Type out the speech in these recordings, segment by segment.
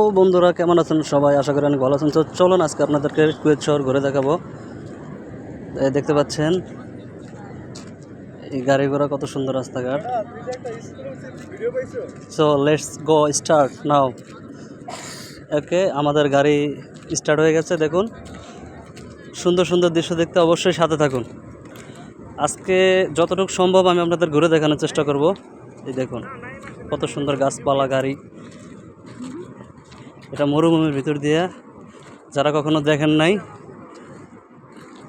ও বন্ধুরা, কেমন আছেন সবাই? আশা করি অনেক ভালো আছেন। তো চলুন, আজকে আপনাদেরকে কুয়েত শহর ঘুরে দেখাবো। দেখতে পাচ্ছেন, এই গাড়ি ঘোড়া কত সুন্দর রাস্তাঘাট। So let's go start now okay আমাদের গাড়ি স্টার্ট হয়ে গেছে, দেখুন। সুন্দর সুন্দর দৃশ্য দেখতে অবশ্যই সাথে থাকুন। আজকে যতটুকু সম্ভব আমি আপনাদের ঘুরে দেখানোর চেষ্টা করব। এই দেখুন, কত সুন্দর গাছপালা, গাড়ি। এটা মরুভূমির ভিতর দিয়ে যারা কখনো দেখেন নাই,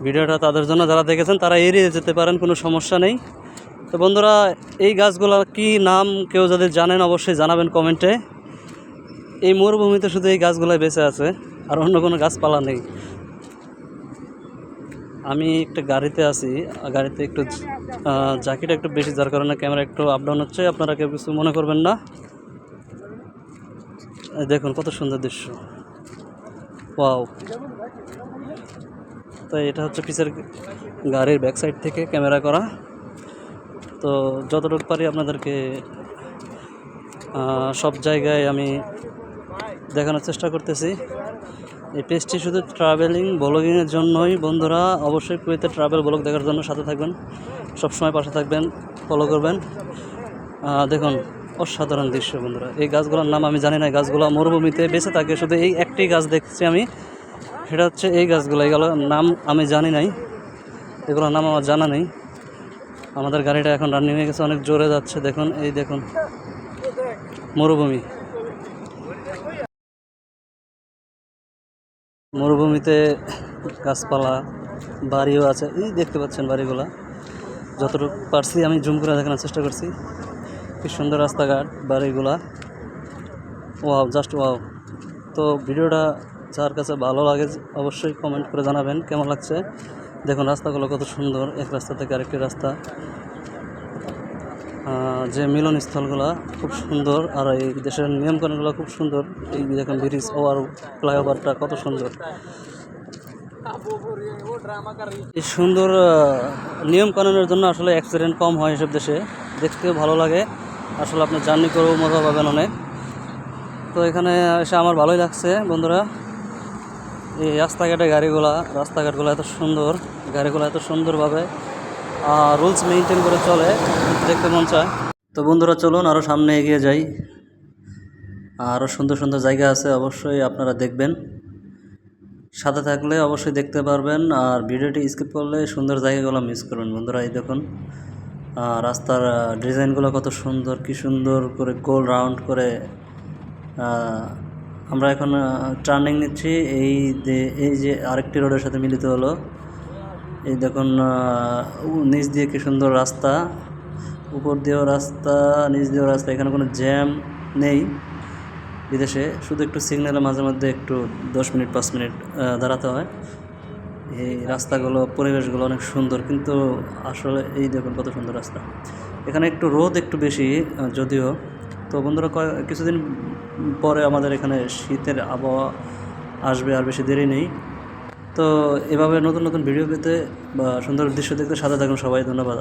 ভিডিওটা তাদের জন্য যারা দেখেছেন তারা এড়িয়ে যেতে পারেন, কোনো সমস্যা নেই। তো বন্ধুরা, এই গাছগুলো কি নাম কেউ যদি জানেন অবশ্যই জানাবেন কমেন্টে। এই মরুভূমিতে শুধু এই গাছগুলোই বেঁচে আছে, আর অন্য কোনো গাছপালা নেই। আমি একটা গাড়িতে আছি গাড়িতে একটু ঝাঁকিটা একটু বেশি, যার কারণে ক্যামেরা একটু আপ ডাউন হচ্ছে। আপনারা কেউ কিছু মনে করবেন না। দেখুন কত সুন্দর দৃশ্য। ওয়াও। তো এটা হচ্ছে পিছের গাড়ির ব্যাক সাইড থেকে ক্যামেরা করা। তো যতটুকু পারি আপনাদেরকে সব জায়গায় আমি দেখানোর চেষ্টা করতেছি। এই পেজটি শুধু ট্রাভেলিং ব্লগিংয়ের জন্যই। বন্ধুরা, অবশ্যই কুয়েতে ট্রাভেল ব্লগ দেখার জন্য সাথে থাকবেন। সবসময় পাশে থাকবেন ফলো করবেন। দেখুন অসাধারণ দৃশ্য, বন্ধুরা। এই গাছগুলোর নাম আমি জানি না গাছগুলো মরুভূমিতে বেঁচে থাকে। শুধু এই একটি গাছ দেখছি আমি, সেটা হচ্ছে এই গাছগুলো। এগুলোর নাম আমি জানি নাই, এগুলোর নাম আমার জানা নেই। আমাদের গাড়িটা এখন রানিং হয়ে গেছে, অনেক জোরে যাচ্ছে। দেখুন, এই দেখুন, মরুভূমি। মরুভূমিতে গাছপালা, বাড়িও আছে। এই দেখতে পাচ্ছেন বাড়িগুলা। যতটুকু পারছি আমি জুম করে দেখানোর চেষ্টা করছি। কি সুন্দর রাস্তাঘাট, বাড়িগুলা। ওয়াও জাস্ট ওয়াও তো ভিডিওটা যার কাছে ভালো লাগে, অবশ্যই কমেন্ট করে জানাবেন, কেমন লাগছে? দেখুন, রাস্তাগুলো কত সুন্দর, এক রাস্তা থেকে আরেকটি রাস্তা। যে মিলনস্থলগুলো খুব সুন্দর, আর এই দেশের নিয়মকানুনগুলো খুব সুন্দর। এই দেখুন ব্রিজ ওভার ফ্লাইওভারটা কত সুন্দর। এই সুন্দর নিয়ম কানুনের জন্য আসলে অ্যাক্সিডেন্ট কম হয় এসব দেশে। দেখতেও ভালো লাগে। আসলে আপনি জার্নি করেও মজা পাবেন অনেক। তো এখানে এসে আমার ভালোই লাগছে, বন্ধুরা। এই রাস্তাঘাটে গাড়িগুলা, রাস্তাঘাটগুলো এত সুন্দর, গাড়িগুলো এত সুন্দরভাবে রুলস মেনটেন করে চলে, দেখতে মন চায়। তো বন্ধুরা, চলুন আরও সামনে এগিয়ে যাই। আরও সুন্দর সুন্দর জায়গা আছে, অবশ্যই আপনারা দেখবেন। সাথে থাকলে অবশ্যই দেখতে পারবেন, আর ভিডিওটি স্কিপ করলে সুন্দর জায়গাগুলো মিস করবেন, বন্ধুরা, এই দেখুন। রাস্তার ডিজাইনগুলো কত সুন্দর, কি সুন্দর করে গোল রাউন্ড করে আমরা এখন টার্নিং নিচ্ছি। এই এই যে আরেকটি রোডের সাথে মিলিত হলো। এই দেখুন নিচ দিয়ে কি সুন্দর রাস্তা। উপর দিয়েও রাস্তা, নিচ দিয়েও রাস্তা। এখানে কোনো জ্যাম নেই বিদেশে। শুধু একটু সিগন্যালে মাঝে মধ্যে একটু দশ মিনিট, পাঁচ মিনিট দাঁড়াতে হয়। এই রাস্তাগুলো, পরিবেশগুলো অনেক সুন্দর। কিন্তু আসলে এই দেখুন কত সুন্দর রাস্তা। এখানে একটু রোদ একটু বেশি যদিও। তো বন্ধুরা কিছুদিন পরে আমাদের এখানে শীতের আবহাওয়া আসবে আর বেশি দেরি নেই। তো এভাবে নতুন নতুন ভিডিও পেতে বা সুন্দর দৃশ্য দেখতে সাথে থাকুন সবাই। ধন্যবাদ।